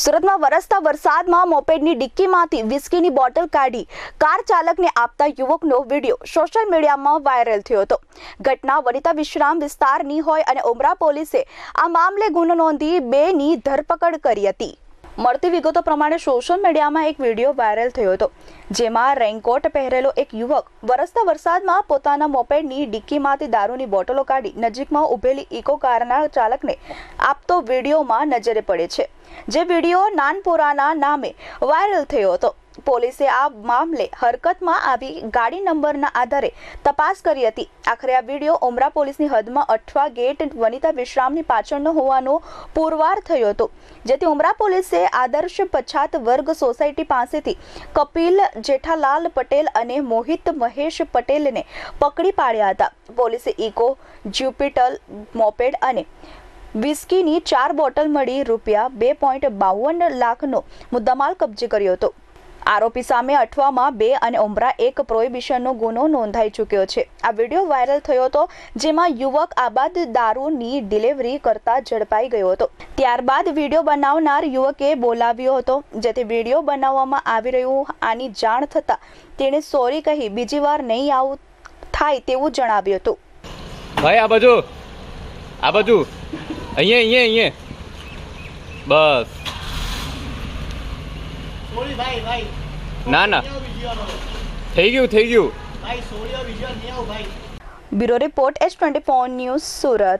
સુરતમાં વરસતા વરસાદમાં મોપેડની ડિક્કીમાંથી વિસ્કીની બોટલ કાઢી કાર ચાલકને આપતા યુવકનો વીડિયો સોશિયલ મીડિયામાં વાયરલ થયો હતો. ઘટના વનિતા વિશ્રામ વિસ્તારની હોય અને ઉમરા પોલીસે આ મામલે ગુનો નોંધી બેની ધરપકડ કરી હતી. મળતી વિગતો પ્રમાણે સોશિયલ મીડિયામાં એક વીડિયો વાયરલ થયો હતો. જેમાં રેઇનકોટ પહેરેલો એક યુવક વરસતા વરસાદમાં પોતાના મોપેડની ડિક્કીમાંથી દારૂની બોટલો કાઢી નજીકમાં ઊભેલી ઇકો કારના ચાલકને આપતો વિડીયોમાં નજરે પડે છે. જે વીડિયો નાનપુરાના નામે વાયરલ થયો હતો. પોલીસે આ મામલે હરકતમાં આવી ગાડી નંબરના આધારે તપાસ કરી હતી. આખરે આ વીડિયો ઉમરા પોલીસની હદમાં અઠવા ગેટ વનિતા વિશ્રામની પાછળનો હોવાનો પુરવાર થયો હતો. જેથી ઉમરા પોલીસે આદર્શ પછાત વર્ગ સોસાયટી પાસેથી કપિલ જેઠાલાલ પટેલ અને મોહિત મહેશ પટેલને પકડી પાડ્યા હતા. પોલીસે ઇકો જ્યુપિટલ મોપેડ અને વિસ્કીની ચાર બોટલ મળી રૂપિયા બે પોઈન્ટ બાવન લાખનો મુદ્દામાલ કબજે કર્યો હતો. આરોપી સામે અઠવામાં બે અને ઉમરા એક પ્રોહિબિશનનો ગુનો નોંધાઈ ચૂક્યો છે. આ વીડિયો વાયરલ થયો હતો જેમાં યુવક આબાદ દારૂની ડિલિવરી કરતા ઝડપાઈ ગયો હતો. ત્યારબાદ વીડિયો બનાવનાર યુવકે બોલાવ્યો હતો, જેથી વીડિયો બનાવવામાં આવી રહ્યું આની જાણ થતાં તેણે સોરી કહી બીજી વાર નહીં આવું થાય તેવું જણાવ્યું હતું. ભાઈ, આ બાજુ. આ બાજુ. અહીંયા અહીંયા અહીંયા. બસ. ના, ના. થઈ ગયું થઈ ગયું. Bureau report H twenty four news Surat.